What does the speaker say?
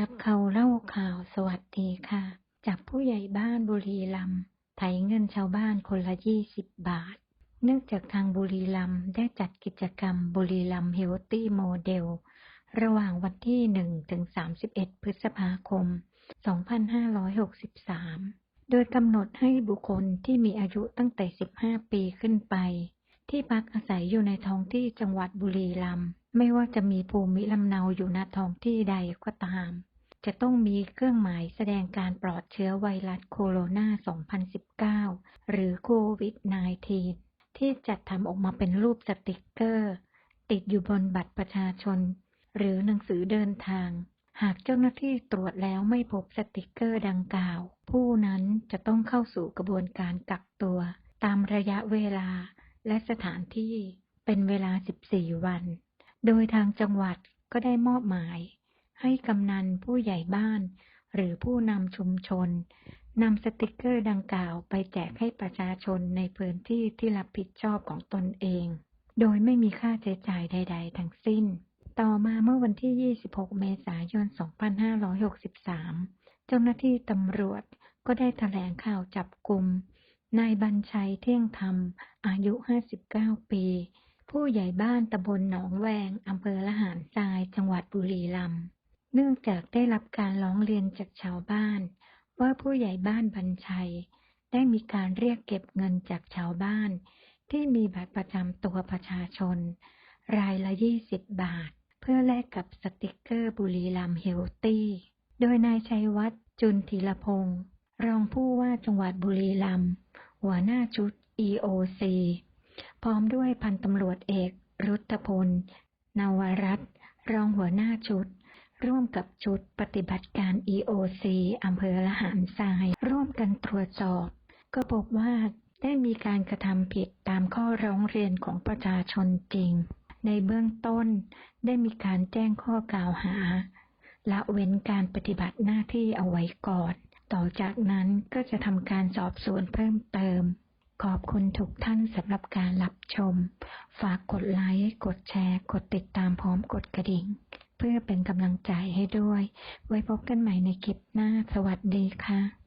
จับเขาเล่าข่าวสวัสดีค่ะ จับผู้ใหญ่บ้านบุรีรัมย์ไถเงินชาวบ้านคนละ20บาท เนื่องจากทางบุรีรัมย์ได้จัดกิจกรรมบุรีรัมย์เฮลตี้โมเดลระหว่างวันที่1ถึง31พฤษภาคม2563โดยกำหนดให้บุคคลที่มีอายุตั้งแต่15ปีขึ้นไป ที่พักอาศัยอยู่ในท้องที่จังหวัดบุรีรัมย์ ไม่ว่าจะมีภูมิลำเนาอยู่ณท้องที่ใดก็ตาม จะต้องมีเครื่องหมายแสดงการปลอดเชื้อไวรัสโคโรนา 2019 หรือโควิด -19 ที่จัดทำออกมาเป็นรูปสติกเกอร์ ติดอยู่บนบัตรประชาชน หรือหนังสือเดินทาง หากเจ้าหน้าที่ตรวจแล้วไม่พบสติกเกอร์ดังกล่าว ผู้นั้นจะต้องเข้าสู่กระบวนการกักตัว ตามระยะเวลาและสถานที่เป็นเวลา 14 วัน โดยทางจังหวัดก็ได้มอบหมาย ให้กำนันผู้ใหญ่บ้าน หรือผู้นำชุมชนนำสติกเกอร์ดังกล่าวไปแจกให้ประชาชนในพื้นที่ที่รับผิดชอบของตนเอง โดยไม่มีค่าใช้จ่ายใด ๆ ทั้งสิ้น ต่อมาเมื่อวันที่ 26 เมษายน 2563 เจ้าหน้าที่ตำรวจก็ได้แถลงข่าวจับกลุ่มนายบัญชัยเที่ยงธรรม อายุ 59 ปี ผู้ใหญ่บ้านตำบลหนองแวงอำเภอละหารทราย จังหวัดบุรีรัมย์ เนื่องจากได้รับการร้องเรียนจากชาวบ้าน ว่าผู้ใหญ่บ้านบัญชัย ได้มีการเรียกเก็บเงินจากชาวบ้าน ที่มีบัตรประจำตัวประชาชน รายละ20บาท เพื่อแลกกับสติกเกอร์บุรีรัมย์เฮลตี้ โดยนายชัยวัฒน์จุนธีรพงศ์รองผู้ว่าจังหวัดบุรีรัมย์หัวหน้าชุด EOC พร้อมด้วยพันตำรวจเอก รุตพล นวรัตน์รองหัวหน้าชุด ร่วมกับชุดปฏิบัติการ EOC อำเภอละหารทราย ร่วมกันตรวจสอบ ก็พบว่าได้มีการกระทำผิดตามข้อร้องเรียนของประชาชนจริง ในเบื้องต้นได้มีการแจ้งข้อกล่าวหา ละเว้นการปฏิบัติหน้าที่เอาไว้ก่อน ต่อจากนั้นก็จะทำการสอบสวนเพิ่มเติม ขอบคุณทุกท่านสำหรับการรับชม ฝากกดไลค์ กดแชร์ กดติดตามพร้อมกดกระดิ่ง เพื่อเป็นกำลังใจให้ด้วย ไว้พบกันใหม่ในคลิปหน้า สวัสดีค่ะ